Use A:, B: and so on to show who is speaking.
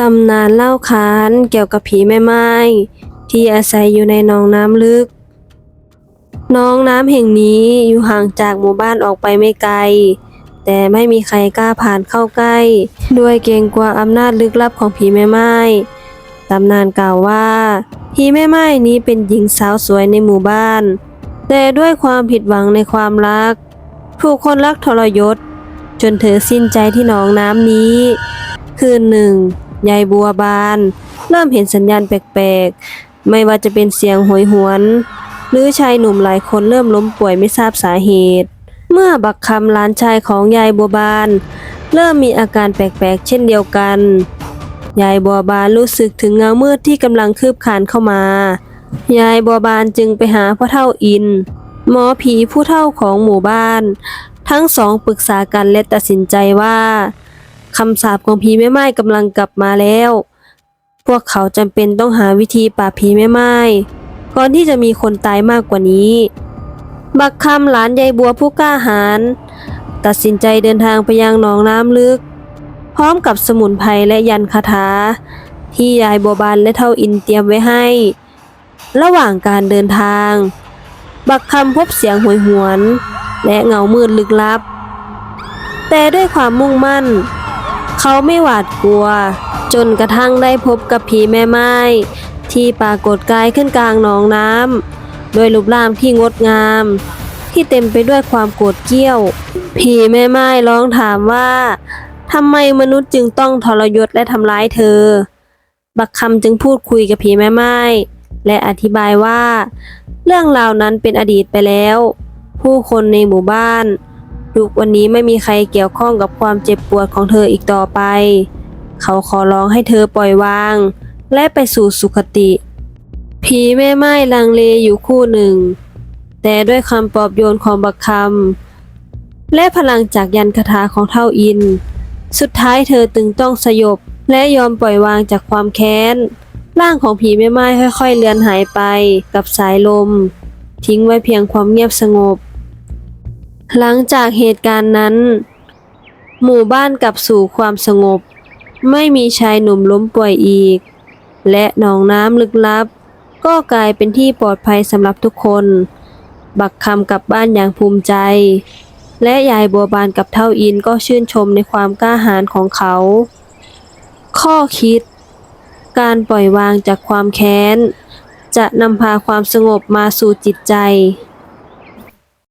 A: ตำนานเล่าขานเกี่ยวกับผีแม่ไม้ที่อาศัยอยู่ในหนองน้ำลึกหนองน้ำแห่งนี้อยู่ห่างจากหมู่บ้านออกไปไม่ไกล แต่ไม่มีใครกล้าผ่านเข้าใกล้ ด้วยเกรงกลัวอำนาจลึกลับของผีแม่ไม้ตำนานกล่าวว่าผีแม่ไม้นี้เป็นหญิงสาวสวยในหมู่บ้าน แต่ด้วยความผิดหวังในความรัก ถูกคนรักทรยศ จนเธอสิ้นใจที่หนองน้ำนี้ คืนหนึ่ง ยายบัวบาน เริ่มเห็นสัญญาณแปลกๆ ไม่ว่าจะเป็นเสียงโหยหวน หรือชายหนุ่มหลายคนเริ่มล้มป่วยไม่ทราบสาเหตุ เมื่อบักคำหลานชายของยายบัวบาน เริ่มมีอาการแปลกๆ เช่นเดียวกัน ยายบัวบานรู้สึกถึงเงามืดที่กำลังคืบคานเข้ามา ยายบัวบานจึงไปหาพ่อเท่าอิน หมอผีผู้เท่าของหมู่บ้าน ทั้งสองปรึกษากันและตัดสินใจว่า คำสาปของผีแม่ไม้กำลังกลับมาแล้ว พวกเขาจำเป็นต้องหาวิธีปราบผีแม่ไม้ก่อนที่จะมีคนตายมากกว่านี้ บักคำหลานยายบัวผู้กล้าหาญตัดสินใจเดินทางไปยังหนองน้ำลึก พร้อมกับสมุนไพรและยันคาถา ที่ยายบัวบานและเท่าอินเตรียมไว้ให้ ระหว่างการเดินทาง บักคำพบเสียงหวยหวน และเงามืดลึกลับ แต่ด้วยความมุ่งมั่น เขาไม่หวาดกลัว จนกระทั่งได้พบกับผีแม่ไม้ที่ปรากฏกายขึ้นกลางหนองน้ำโดยรูปร่างที่งดงาม ที่เต็มไปด้วยความโกรธเกี้ยว ผีแม่ไม้ร้องถามว่าทำไมมนุษย์จึงต้องทรยศและทำร้ายเธอ บักคำจึงพูดคุยกับผีแม่ไม้และอธิบายว่า เรื่องราวนั้นเป็นอดีตไปแล้ว ผู้คนในหมู่บ้าน ทุกวันนี้ไม่มีใครเกี่ยวข้องกับความเจ็บปวดของเธออีกต่อไป เขาขอร้องให้เธอปล่อยวาง และไปสู่สุคติ ผีแม่ไม้ลังเลอยู่คู่หนึ่ง แต่ด้วยคำปลอบโยนของบักคำและพลังจากยันคาถาของเท่าอิน สุดท้ายเธอตึงต้องสยบและยอมปล่อยวางจากความแค้น ร่างของผีแม่ไม้ค่อยๆเลือนหายไปกับสายลม ทิ้งไว้เพียงความเงียบสงบ หลังจากเหตุการณ์นั้น หมู่บ้านกลับสู่ความสงบ ไม่มีชายหนุ่มล้มป่วยอีก และหนองน้ำลึกลับ ก็กลายเป็นที่ปลอดภัยสำหรับทุกคน บักคำกลับบ้านอย่างภูมิใจ และยายบัวบานกับเท่าอินก็ชื่นชมในความกล้าหาญของเขา ข้อคิด การปล่อยวางจากความแค้น จะนำพาความสงบมาสู่จิตใจ